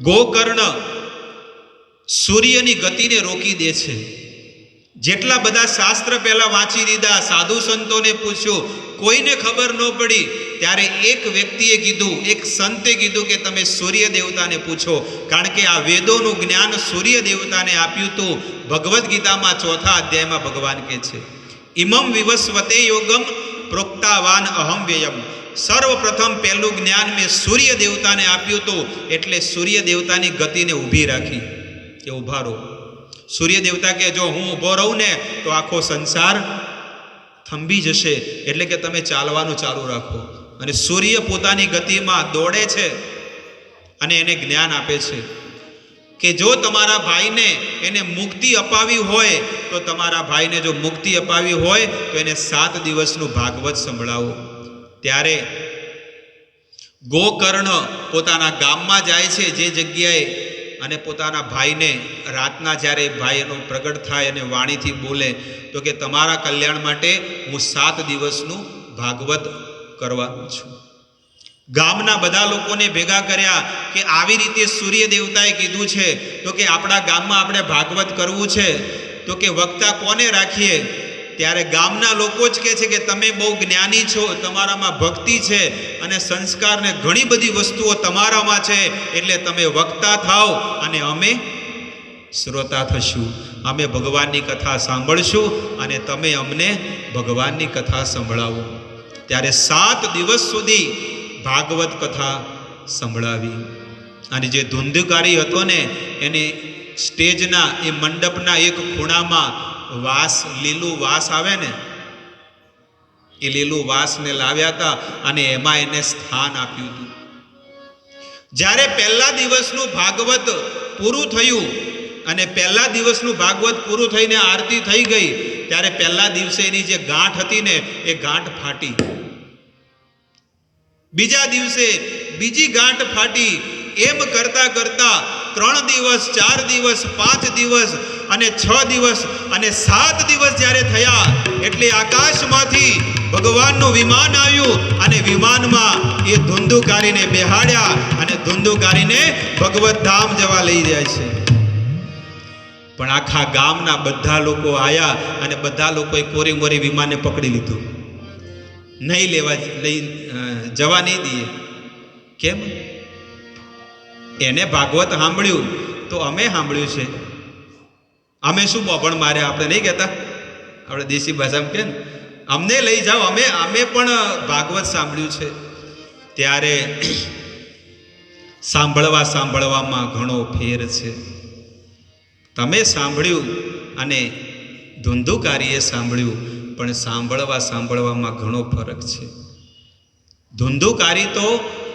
ગોકર્ણ સૂર્યની ગતિને રોકી દે છે. જેટલા બધા શાસ્ત્ર પહેલાં વાંચી દીધા સાધુ સંતોને પૂછ્યું, કોઈને ખબર ન પડી, ત્યારે એક વ્યક્તિએ કીધું, એક સંતે કીધું કે તમે સૂર્ય દેવતાને પૂછો. કારણ કે આ વેદોનું જ્ઞાન સૂર્ય દેવતાને આપ્યું હતું. ભગવદ્ ગીતામાં ચોથા અધ્યાયમાં ભગવાન કહે છે, ઇમમ વિવસ્વતે યોગમ પ્રોક્તાવાન અહમ વ્યયમ. સર્વપ્રથમ પહેલું જ્ઞાન મેં સૂર્ય દેવતાને આપ્યું હતું, એટલે સૂર્ય દેવતાની ગતિને ઊભી રાખી કે ઊભા રહો. સૂર્ય દેવતા કે જો હું ઊભો રહું ને, તો આખો સંસાર થંભી જશે, એટલે કે તમે ચાલવાનું ચાલુ રાખો. અને સૂર્ય પોતાની ગતિમાં દોડે છે અને એને જ્ઞાન આપે છે કે જો તમારા ભાઈને એને મુક્તિ અપાવી હોય, તો તમારા ભાઈને જો મુક્તિ અપાવી હોય, તો એને સાત દિવસનું ભાગવત સંભળાવો. ત્યારે ગોકર્ણ પોતાના ગામમાં જાય છે જે જગ્યાએ અને પોતાના ભાઈને રાતના જ્યારે ભાઈ એનો પ્રગટ થાય અને વાણીથી બોલે, તો કે તમારા કલ્યાણ માટે હું સાત દિવસનું ભાગવત કરવાનું છું. ગામના બધા લોકોને ભેગા કર્યા કે આવી રીતે સૂર્ય દેવતાએ કીધું છે, તો કે આપણા ગામમાં આપણે ભાગવત કરવું છે, તો કે વક્તા કોને રાખીએ? ત્યારે ગામના લોકો જ કહે છે કે તમે બહુ જ્ઞાની છો, તમારામાં ભક્તિ છે અને સંસ્કારને ઘણી બધી વસ્તુઓ તમારામાં છે એટલે તમે વક્તા થાઓ અને અમે શ્રોતા થશું. અમે ભગવાનની કથા સાંભળશું અને તમે અમને ભગવાનની કથા સંભળાવો. ત્યારે સાત દિવસ સુધી ભાગવત કથા સંભળાવી. અને જે ધૂંધકારી હતો ને, એને સ્ટેજના, એ મંડપના એક ખૂણામાં વાસ, લીલું વાસ આવે ને, એ લીલું વાસને લાવ્યા હતા અને એમાં એને સ્થાન આપ્યું હતું. જ્યારે પહેલા દિવસનું ભાગવત પૂરું થયું અને પહેલા દિવસનું ભાગવત પૂરું થઈને આરતી થઈ ગઈ, ત્યારે પહેલા દિવસે એની જે ગાંઠ હતી ને, એ ગાંઠ ફાટી. બીજા દિવસે બીજી ગાંઠ ફાટી, એમ કરતા કરતા ત્રણ દિવસ, ચાર દિવસ, પાંચ દિવસ અને છ દિવસ અને સાત દિવસ જ્યારે થયા, એટલે આકાશમાંથી ભગવાનનું વિમાન આવ્યું અને વિમાનમાં એ ધુંધુકારીને બેહાડ્યા અને ધુંધુકારીને ભગવત ધામ જવા લઈ જાય છે. પણ આખા ગામના બધા લોકો આવ્યા અને બધા લોકોએ કોરી મોરી વિમાનને પકડી લીધું. નહીં લેવા લઈ જવા નહીં દઈએ. કેમ? એને ભાગવત સાંભળ્યું. તો અમે સાંભળ્યું છે. અમે શું બોપણ માર્યા? આપણે નહીં કહેતા? આપણે દેશી ભાષામાં કે અમને લઈ જાઓ. અમે અમે પણ ભાગવત સાંભળ્યું છે. ત્યારે સાંભળવા સાંભળવામાં ઘણો ફેર છે. તમે સાંભળ્યું અને ધુંધુકારીએ સાંભળ્યું, પણ સાંભળવા સાંભળવામાં ઘણો ફરક છે. ધુંધુકારી તો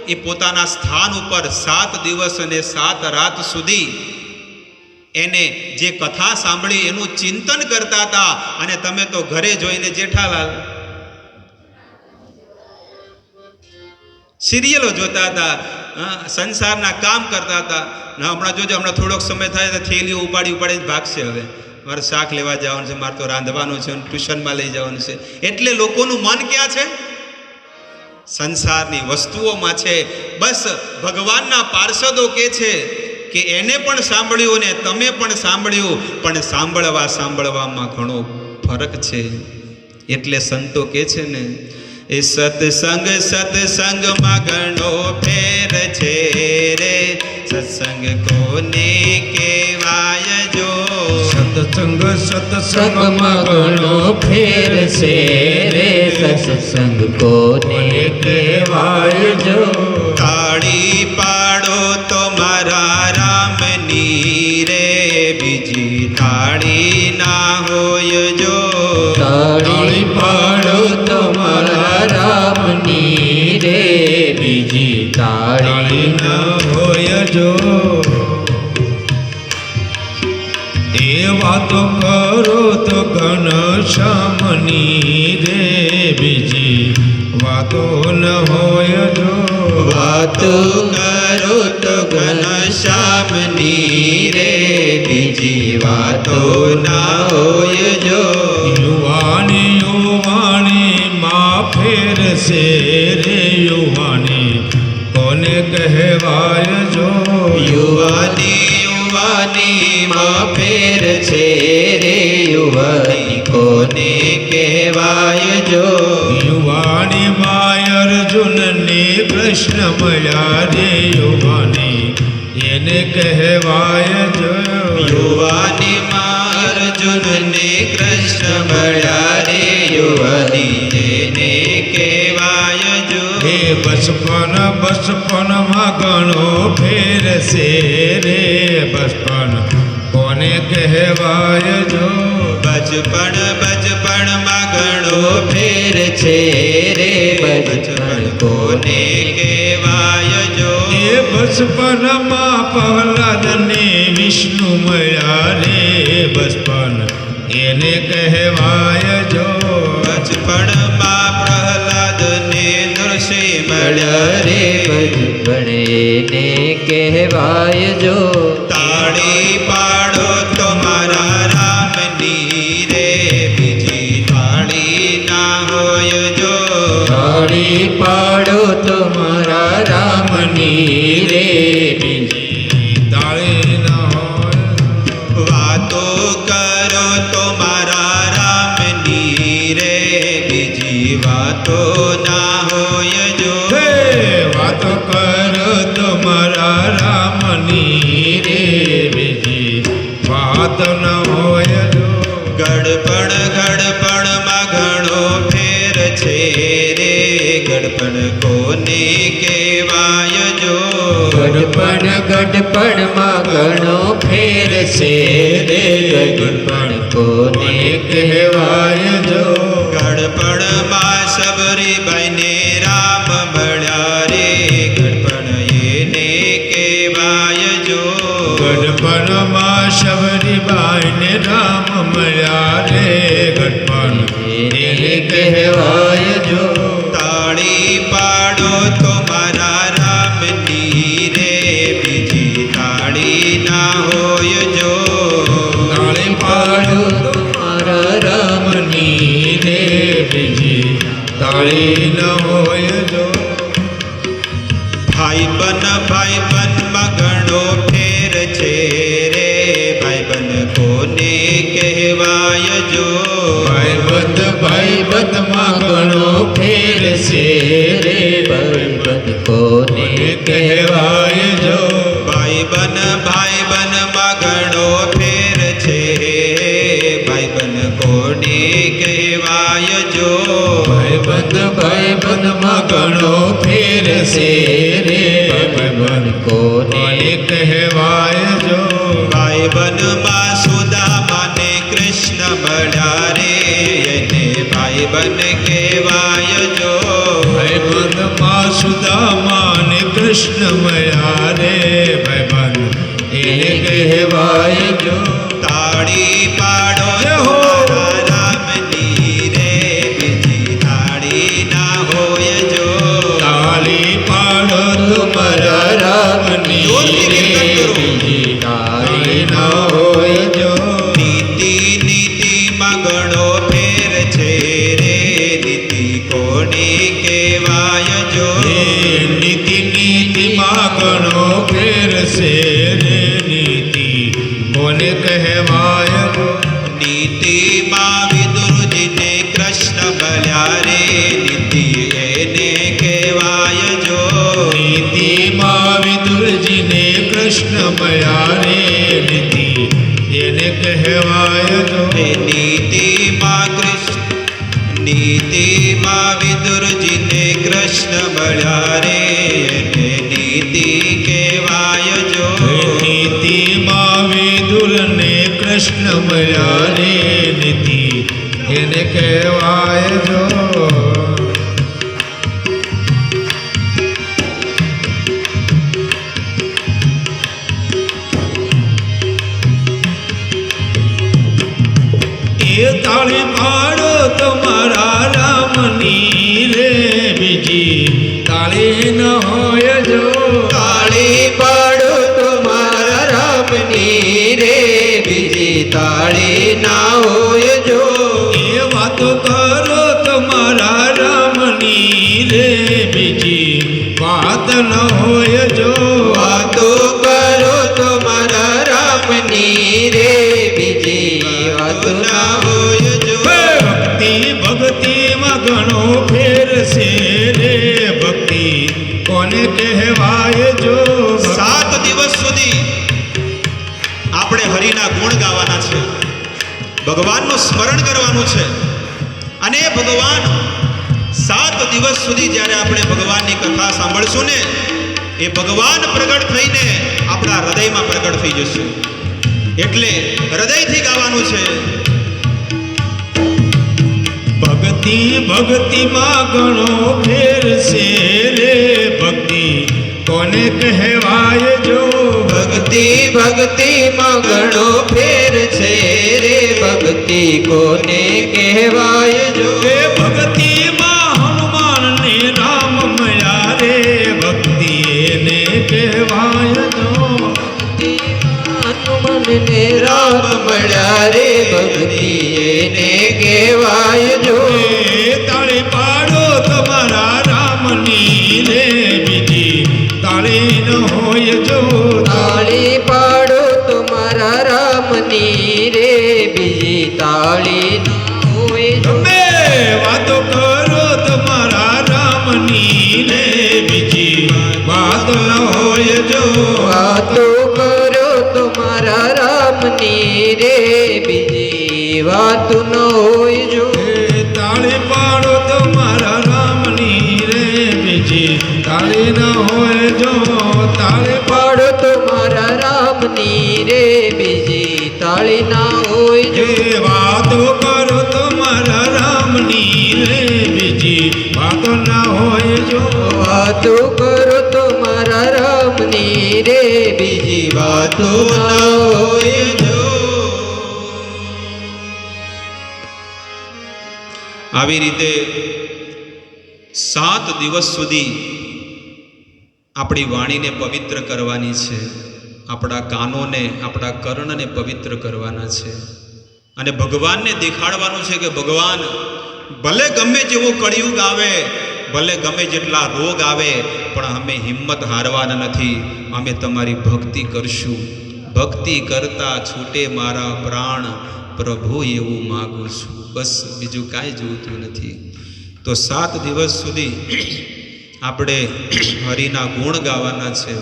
એ પોતાના સ્થાન ઉપર સાત દિવસ અને સાત રાત સુધી એને જે કથા સાંભળી એનું ચિંતન કરતા હતા. અને તમે તો ઘરે જોઈને જેઠાલાલ સિરિયલો જોતા હતા. સંસારના કામ કરતા હતા. હમણાં જોજો, હમણાં થોડોક સમય થાય તો થેલીઓ ઉપાડી ઉપાડીને ભાગશે હવે. મારે શાક લેવા જવાનું છે, મારે તો રાંધવાનું છે ટ્યુશનમાં લઈ જવાનું છે. એટલે લોકોનું મન ક્યાં છે? સંસારની વસ્તુઓમાં છે. બસ ભગવાનના પાર્ષદો કે છે કે એને પણ સાંભળ્યું ને તમે પણ સાંભળ્યું, પણ સાંભળવા સાંભળવામાં ઘણો ફરક છે. એટલે સંતો કે છે ને, એ સત્સંગ સત્સંગમાં ઘણો ફેર છે રે. સત્સંગ કોને કહેવાય જો સત્સંગ સત્સંગમાં ઘણો ફેર છે રે સત્સંગ કોને કહેવાય જો તાળી પાડો તો મારા રામની રે બીજી તાળી ના હોય જો તાળી પાડો તમારા રામની રે બીજી તાળી ના હોય જો વાતો કરો તો ઘન શમની રે બીજી વાતો ન હોય જો. વાત કરો તો ઘનશ્યામની રે બીજી વાતો ના હોય જો. યુવાની યુવાની માં ફેર છે રે યુવાની કોને કહેવાય જો? યુવાની યુવાનીમાં ફેર છે રે યુવાની કોને કહેવાય જો? યુવાણી માં અર્જુનને પ્રશ્ન મળ્યા રે યુવાની એને કહેવાય જો. યુવાનીમાં અર્જુનને કૃષ્ણ મળ્યા રે યુવાની એને કહેવાય જો? હે બચપન બચપનમાં ઘણો ફેર છે રે બચપન. કોને કહેવાય જો બચપણ બચપણમાં ઘણો ફેર છે રે બચપણ કોને કહેવાય જો? એ બચપનમાં પ્રહલાદને વિષ્ણુ મળ્યા રે બચપણ એને કહેવાય જો બચપણમાં પ્રહલાદને નરસિંહ મળ્યા રે બચપણ. એને કહેવાય જો તાળી વાતો ના હોય જો. વાતો કરો તો મારા રામની રે બીજી. વાત ન હોય જો. ગડપણમાં ઘણો ફેર છે રે. ગડપણ કોને કહેવાય જો? ગડપણમાં ઘણો ફેર છે રે. ગડપણ કોને કહેવાય જો? રામ ભાઈબંધમાં ઘણો ફેર છે રે ભાઈબંધ કોને કહેવાય જો. ભાઈ બન ભાઈ બનમાં ઘણો ફેર છે ભાઈ બન કોને કહેવાય જો. ભાઈબંધ ભાઈબંધમાં ઘણો ફેર છે રે ભાઈબંધ કોને કહેવાય જો. ભાઈ બનમાં સુદામાને કૃષ્ણ મળ્યા ભાઈ બન કહેવાય જો. ભાઈબંધમાં સુદામાને કૃષ્ણ મયા રે. ભાઈબંધ એને કહેવાય જો. તાળી પાડો. હો. કૃષ્ણ લીધી. એને કહેવાય તાળી પાડો તમારા રામની રે બીજી. તાળી ન હોય જો. તાળી પાડો તમારા રામની રે બીજી. તાળી ના હોય સાત દિવસ સુધી આપણે હરિના ગુણ ગાવાના છે. ભગવાનનું સ્મરણ કરવાનું છે. અને ભગવાન સાત દિવસ સુધી જ્યારે આપણે ભગવાનની કથા સાંભળશું ને, એ ભગવાન પ્રગટ થઈને આપણા હૃદયમાં પ્રગટ થઈ જશે. એટલે હૃદયથી ગાવાનું છે. ભક્તિ ભક્તિમાં ઘણો ફેર છે રે ભક્તિ. કોને કહેવાય જો ભક્તિ ભક્તિમાં ઘણો ફેર છે રે ભક્તિ. કોને કહેવાય જો એ ભક્તિમાં હનુમાન ને રામ મળ્યા રે ભક્તિ એને કહેવાય જો. હનુમાનને રામ મળ્યા રે ભક્તિ એને કહેવાય જો વાતો કરો તમારા રામની રે બીજી વાત ન હોય જો તાળી પાડો તમારા રામની રે બીજી તાળી ન હોય જો. તાળી પાડો તમારા રામની રે બીજી તાળી ના હોય જો. વાતો કરો તમારા રામની રે બીજી વાતો ના હોય જો. વાતો કરો રામની રે બીજી વાતો આવી રીતે સાત દિવસ સુધી આપણી વાણીને પવિત્ર કરવાની છે, આપણા કાનોને, આપણા કર્ણને પવિત્ર કરવાના છે અને ભગવાનને દેખાડવાનું છે કે ભગવાન ભલે ગમે જેવો કળિયુગ આવે, ભલે ગમે જેટલા રોગ આવે પણ અમે હિંમત હારવાના નથી. અમે તમારી ભક્તિ કરશું. ભક્તિ કરતા છૂટે મારા પ્રાણ. પ્રભુ, એવું માગું છું. બસ બીજું કાંઈ જોતું નથી. તો સાત દિવસ સુધી આપણે હરિના ગુણ ગાવાના છે.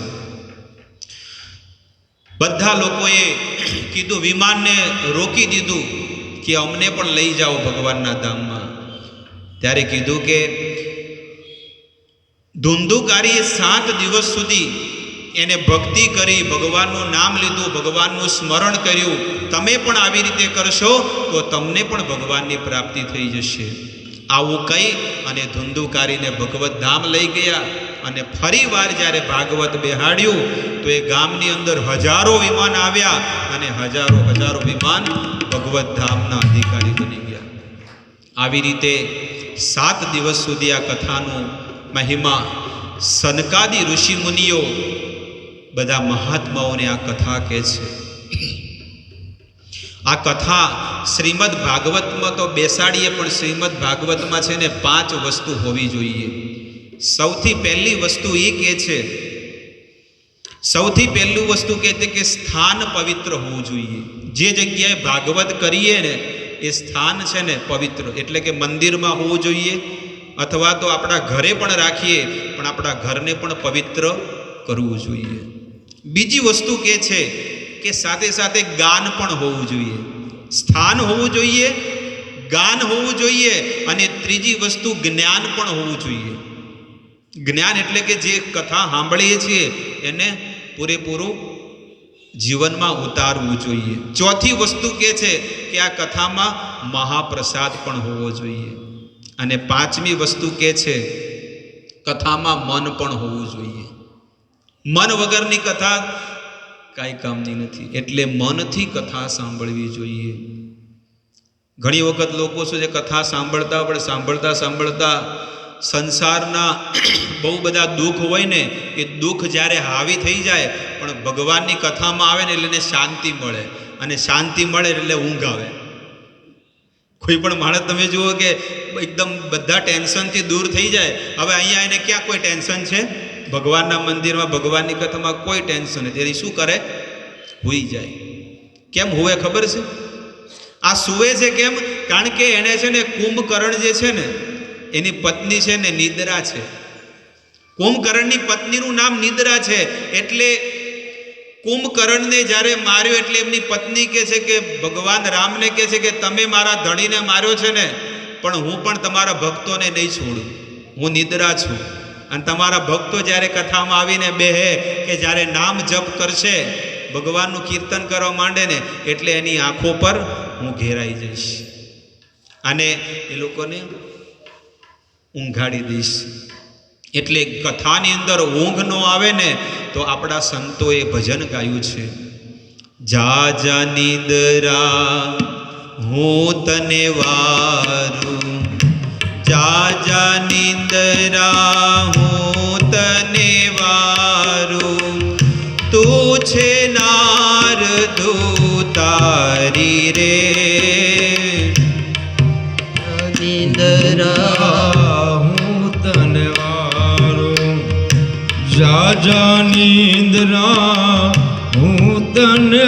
બધા લોકોએ કીધું, વિમાનને રોકી દીધું કે અમને પણ લઈ જાઓ ભગવાનના ધામમાં. ત્યારે કીધું કે ધુંધુકારીએ સાત દિવસ સુધી એને ભક્તિ કરી, ભગવાનનું નામ લીધું, ભગવાનનું સ્મરણ કર્યું. તમે પણ આવી રીતે કરશો તો તમને પણ ભગવાનની પ્રાપ્તિ થઈ જશે. આવું કહી અને ધુંધુકારીને ભગવત ધામ લઈ ગયા અને ફરી વાર જ્યારે ભાગવત બેહાડ્યું તો એ ગામની અંદર હજારો વિમાન આવ્યા અને હજારો હજારો વિમાન ભગવત ધામના અધિકારી બની ગયા. આવી રીતે સાત દિવસ સુધી આ કથાનું મહિમા સનકાદી ઋષિમુનિઓ બધા મહાત્માઓને આ કથા કહે છે. આ કથા શ્રીમદ ભાગવતમાં તો બેસાડીએ, પણ શ્રીમદ ભાગવતમાં છે ને પાંચ વસ્તુ હોવી જોઈએ. સૌથી પહેલી વસ્તુ એ કહે છે, સૌથી પહેલું વસ્તુ કહે છે કે સ્થાન પવિત્ર હોવું જોઈએ. જે જગ્યાએ ભાગવત કરીએ ને, એ સ્થાન છે ને પવિત્ર. એટલે કે મંદિરમાં હોવું જોઈએ અથવા તો આપણા ઘરે પણ રાખીએ, પણ આપણા ઘરને પણ પવિત્ર કરવું જોઈએ. બીજી વસ્તુ કે છે કે સાથે સાથે ગાન પણ હોવું જોઈએ. સ્થાન હોવું જોઈએ, ગાન હોવું જોઈએ, અને ત્રીજી વસ્તુ જ્ઞાન પણ હોવું જોઈએ. જ્ઞાન એટલે કે જે કથા સાંભળીએ છીએ, એને પૂરેપૂરું જીવનમાં ઉતારવું જોઈએ. ચોથી વસ્તુ કે છે કે આ કથામાં મહાપ્રસાદ પણ હોવો જોઈએ. અને પાંચમી વસ્તુ કે છે, કથામાં મન પણ હોવું જોઈએ. મન વગરની કથા કાંઈ કામની નથી, એટલે મનથી કથા સાંભળવી જોઈએ. ઘણી વખત લોકો શું છે, કથા સાંભળતા પણ સાંભળતા સાંભળતા સંસારના બહુ બધા દુઃખ હોય ને, એ દુઃખ જ્યારે હાવી થઈ જાય, પણ ભગવાનની કથામાં આવે ને એટલે એને શાંતિ મળે. અને શાંતિ મળે એટલે ઊંઘ આવે. કોઈ પણ માણસ તમે જુઓ કે એકદમ બધા ટેન્શનથી દૂર થઈ જાય. હવે અહીંયા એને ક્યાં કોઈ ટેન્શન છે? ભગવાનના મંદિરમાં ભગવાનની કથામાં કોઈ ટેન્શન નથી. એની શું કરે? હોઈ જાય. કેમ હોવે ખબર છે? આ સુવે છે કેમ? કારણ કે એને છે ને કુંભકર્ણ જે છે ને, એની પત્ની છે ને નિદ્રા છે. કુંભકર્ણની પત્નીનું નામ નિદ્રા છે. એટલે કુંભકર્ણને જ્યારે માર્યો એટલે એમની પત્ની કહે છે કે, ભગવાન રામને કહે છે કે, તમે મારા ધણીને માર્યો છે ને, પણ હું પણ તમારા ભક્તોને નહીં છોડું. હું નિદ્રા છું. અને તમારા ભક્તો જ્યારે કથામાં આવીને બેહે કે, જ્યારે નામ જપ કરશે, ભગવાનનું કીર્તન કરવા માંડે ને, એટલે એની આંખો પર હું ઘેરાઈ જઈશ. અને એ લોકોને ઊંઘાડી દઈશ. એટલે કથાની અંદર ઊંઘ ન આવે ને, તો આપણા સંતોએ ભજન ગાયું છે. જા જા નિદરા, હું તને વારું. જા જા નિંદરા, હું તને જા જા નિંદ્રા હું તને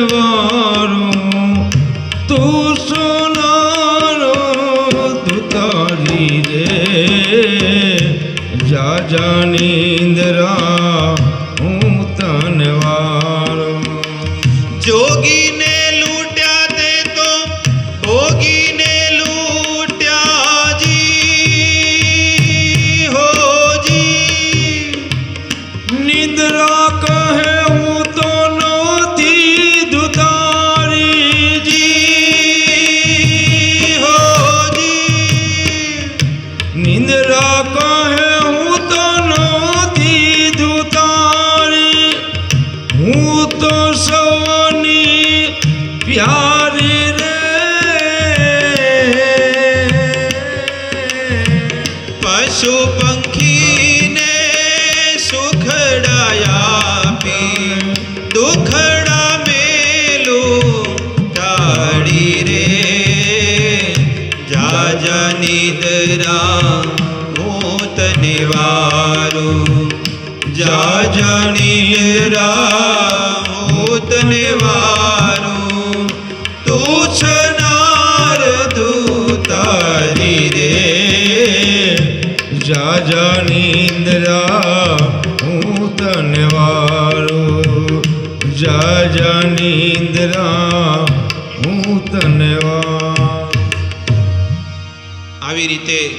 આવી રીતે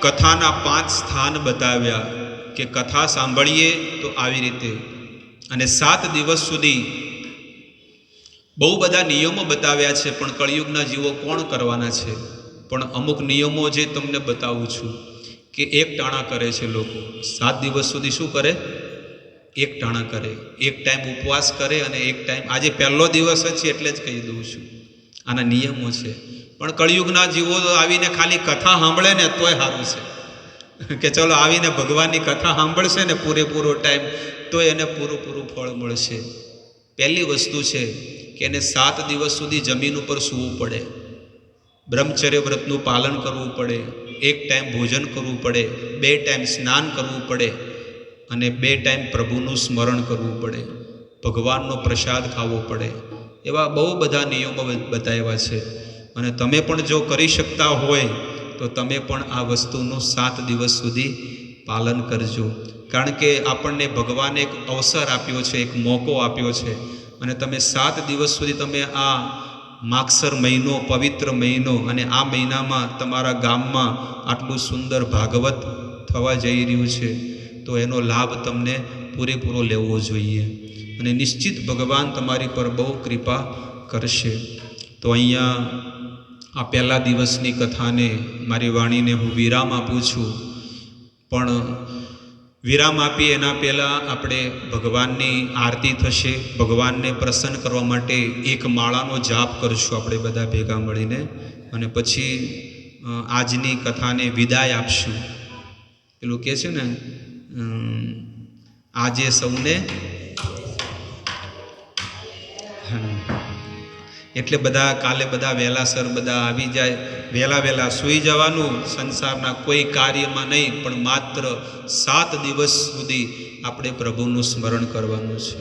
કથાના પાંચ સ્થાન બતાવ્યા કે કથા સાંભળીએ તો આવી રીતે. અને સાત દિવસ સુધી બહુ બધા નિયમો બતાવ્યા છે, પણ કળિયુગના જીવો કોણ કરવાના છે? પણ અમુક નિયમો જે તમને બતાવું છું કે એક ટાણા કરે છે લોકો. સાત દિવસ સુધી શું કરે? એક ટાણા કરે. એક ટાઈમ ઉપવાસ કરે અને એક ટાઈમ આજે પહેલો દિવસ જ છે એટલે જ કહી દઉં છું. આના નિયમો છે. પણ કળિયુગના જીવો આવીને ખાલી કથા સાંભળે ને તોય સારું છે. કે ચલો આવીને ભગવાનની કથા સાંભળશે ને પૂરેપૂરો ટાઈમ તો એને પૂરું પૂરું ફળ મળશે. પહેલી વસ્તુ છે કે એને સાત દિવસ સુધી જમીન ઉપર સૂવું પડે. બ્રહ્મચર્ય વ્રતનું પાલન કરવું પડે. એક ટાઈમ ભોજન કરવું પડે. બે ટાઈમ સ્નાન કરવું પડે. અને બે ટાઈમ પ્રભુનું સ્મરણ કરવું પડે. ભગવાનનો પ્રસાદ ખાવો પડે. એવા બહુ બધા નિયમો બતાવ્યા છે. અને તમે પણ જો કરી શકતા હોય, તો તમે પણ આ વસ્તુનું સાત દિવસ સુધી પાલન કરજો. કારણ કે આપણને ભગવાને એક અવસર આપ્યો છે, એક મોકો આપ્યો છે. અને તમે સાત દિવસ સુધી તમે આ માગસર મહિનો, પવિત્ર મહિનો અને આ મહિનામાં તમારા ગામમાં આટલું સુંદર ભાગવત થવા જઈ રહ્યું છે, તો એનો લાભ તમને પૂરેપૂરો લેવો જોઈએ. અને નિશ્ચિત ભગવાન તમારી પર બહુ કૃપા કરશે. તો અહીંયા આ પહેલા દિવસની કથાને મારી વાણીને હું વિરામ આપું છું. પણ વિરામ આપી એના પહેલાં આપણે ભગવાનની આરતી થશે. ભગવાનને પ્રસન્ન કરવા માટે એક માળાનો જાપ કરશું આપણે બધા ભેગા મળીને. અને પછી આજની કથાને વિદાય આપશું. પેલું કહે છે ને આજે સૌને હા. એટલે બધા કાલે બધા વહેલાસર બધા આવી જાય. વહેલા વહેલા સૂઈ જવાનું. સંસારના કોઈ કાર્યમાં નહીં, પણ માત્ર સાત દિવસ સુધી આપણે પ્રભુનું સ્મરણ કરવાનું છે.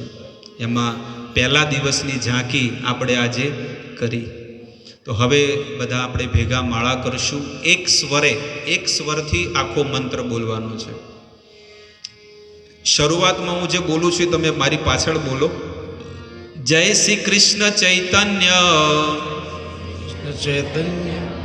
એમાં પહેલા દિવસની ઝાંકી આપણે આજે કરી. તો હવે બધા આપણે ભેગા માળા કરશું. એક સ્વરે, એક સ્વરથી આખો મંત્ર બોલવાનો છે. શરૂઆતમાં હું જે બોલું છું તમે મારી પાછળ બોલો. જય શ્રી કૃષ્ણ ચૈતન્ય. ચૈતન્ય.